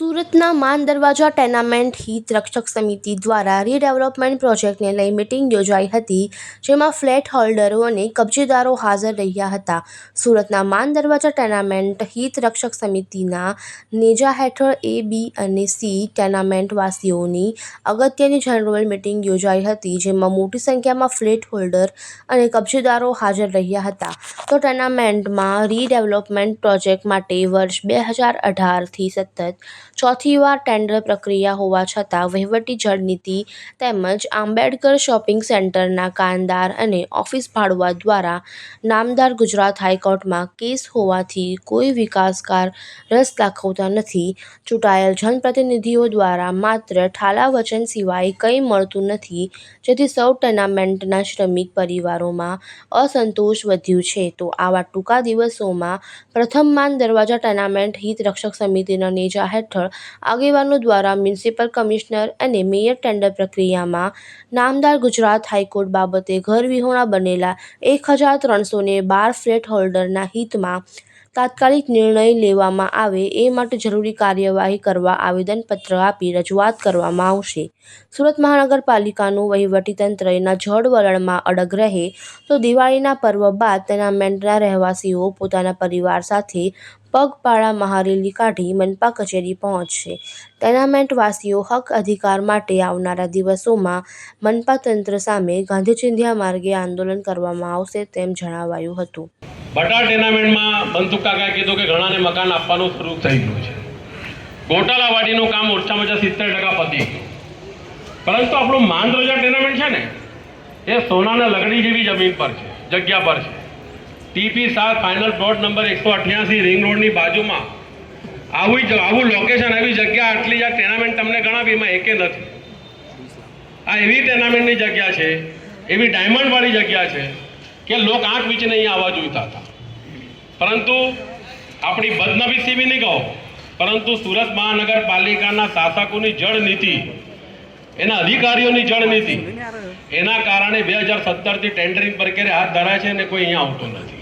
સુરતના માન દરવાજા ટેનામેન્ટ હિત રક્ષક સમિતિ દ્વારા રીડેવલપમેન્ટ પ્રોજેક્ટને લઈ મિટિંગ યોજાઈ હતી, જેમાં ફ્લેટ હોલ્ડરો અને કબજેદારો હાજર રહ્યા હતા. સુરતના માન દરવાજા ટેનામેન્ટ હિત રક્ષક સમિતિના નેજા હેઠળ એ, બી અને સી ટેનામેન્ટ વાસીઓની અગત્યની જનરલ મિટિંગ યોજાઈ હતી, જેમાં મોટી સંખ્યામાં ફ્લેટ હોલ્ડર અને કબજેદારો હાજર રહ્યા હતા. તો ટેનામેન્ટમાં રીડેવલપમેન્ટ પ્રોજેક્ટ માટે વર્ષ બે હજાર અઢારથી સતત ચોથી વાર ટેન્ડર પ્રક્રિયા હોવા છતાં વહીવટી જળનીતિ તેમજ આંબેડકર શોપિંગ સેન્ટરના કાનદાર અને ઓફિસ ભાડુઆત દ્વારા નામદાર ગુજરાત હાઈકોર્ટમાં કેસ હોવાથી કોઈ વિકાસકાર રસ દાખવતા નથી. ચૂંટાયેલ જનપ્રતિનિધિઓ દ્વારા માત્ર ઠાલા વચન સિવાય કંઈ મળતું નથી, જેથી સૌ ટેનામેન્ટના શ્રમિક પરિવારોમાં અસંતોષ વધ્યું છે. તો આવા ટૂંકા દિવસોમાં પ્રથમ માન દરવાજા ટેનામેન્ટ હિત રક્ષક સમિતિના નેજા હેઠળ આગેવાનો દ્વારા મ્યુનિસિપલ કમિશનર અને મેયર ટેન્ડર પ્રક્રિયામાં નામદાર ગુજરાત હાઈકોર્ટ બાબતે ઘરવિહોણા બનેલા એક હજાર ત્રણસો બાર ફ્લેટ હોલ્ડરના હિતમાં તાત્કાલિક નિર્ણય લેવામાં આવે એ માટે જરૂરી કાર્યવાહી કરવા આવેદનપત્ર આપી રજૂઆત કરવામાં આવશે. સુરત મહાનગરપાલિકાનું વહીવટીતંત્ર એના જળ વલણમાં અડગ રહે તો દિવાળીના પર્વ બાદ ટેનામેન્ટના રહેવાસીઓ પોતાના પરિવાર સાથે પગપાળા મહારેલી કાઢી મનપા કચેરી પહોંચશે. ટેનામેન્ટવાસીઓ હક અધિકાર માટે આવનારા દિવસોમાં મનપા તંત્ર સામે ગાંધીચિંધ્યા માર્ગે આંદોલન કરવામાં આવશે તેમ જણાવાયું હતું. બટા ટેનામેન્ટમાં બંતુક કાકાએ કીધું કે ઘણાને મકાન આપવાનું શરૂ થઈ ગયું છે. ગોટાલાવાડીનું કામ ઓછામાં ઓછા સિત્તેર ટકા પતી ગયું. પરંતુ આપણું માંદરજા ટેનામેન્ટ છે ને, એ સોનાના લગડી જેવી જમીન પર છે, જગ્યા પર છે. ટીપી સાત, ફાઇનલ પ્લોટ નંબર એકસો અઠ્યાસી, રિંગ રોડની બાજુમાં. આવું જ આવું લોકેશન, આવી જગ્યા, આટલી આ ટેનામેન્ટ તમને ગણાવી, એમાં એકે નથી. આ એવી ટેનામેન્ટની જગ્યા છે, એવી ડાયમંડવાળી જગ્યા છે કે લોક આંખ વીચીને અહીંયા આવવા જોઈતા હતા. પરંતુ આપણી બદનસીબી બી નહીં કહો, પરંતુ સુરત મહાનગરપાલિકાના શાસકોની જળ નીતિ એના અધિકારીઓની જળ નીતિ એના કારણે બે હજાર સત્તરથી ટેન્ડરિંગ પ્રક્રિયા હાથ ધરાય છે અને કોઈ અહીંયા આવતો નથી.